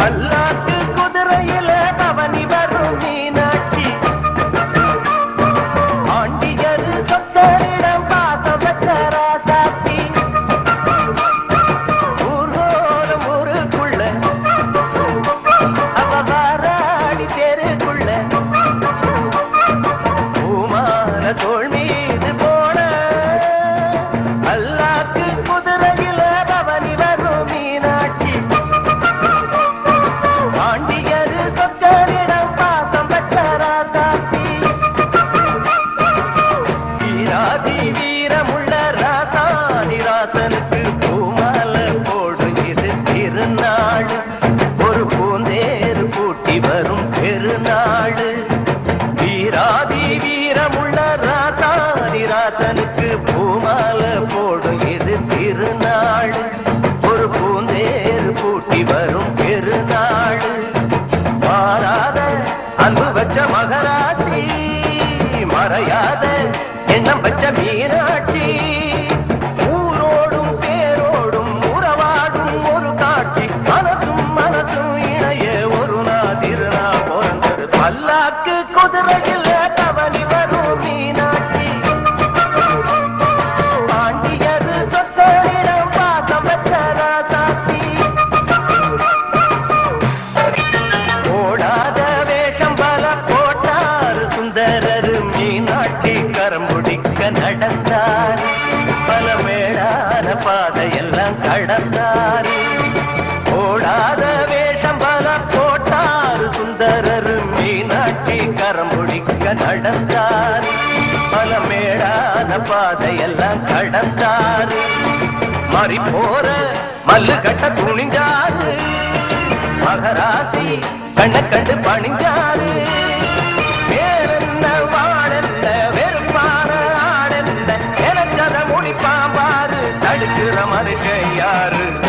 பல்லாக்கு குதிரையில பவனி வரும் மீனாட்சி. ஆண்டியர் சொத்தரிடம் பாசம் வச்ச ராசாத்தி. ஊருக்குள்ள அவ வாராடி தெருக்குள்ள. பூமான மீது நாள். ஒரு பூந்தேர் கூட்டி வரும் பெருநாள். வீராதி வீரமுள்ள ராசாதி ராசனுக்கு பூமால போடும் இது திருநாள். ஒரு பூந்தேர் கூட்டி வரும் பெருநாள். மாறாத அன்பு வச்ச மகராட்டி மறையாத எண்ணம் வச்ச மீனாட்சி. நடந்தார் பல மேடான பாதையெல்லாம் கடந்தார். ஓடாத வேஷம் பல போட்டார். சுந்தரர் மீனாட்சி கரம்புடிக்க நடந்தார். பல மேடான பாதையெல்லாம் கடந்தார். மாறி போற மல்லு கட்ட துணிஞ்சாரு. மகராசி கண்ண கண்டு பணிஞ்சாரு. தடுக்கிற மறுக்க யாரு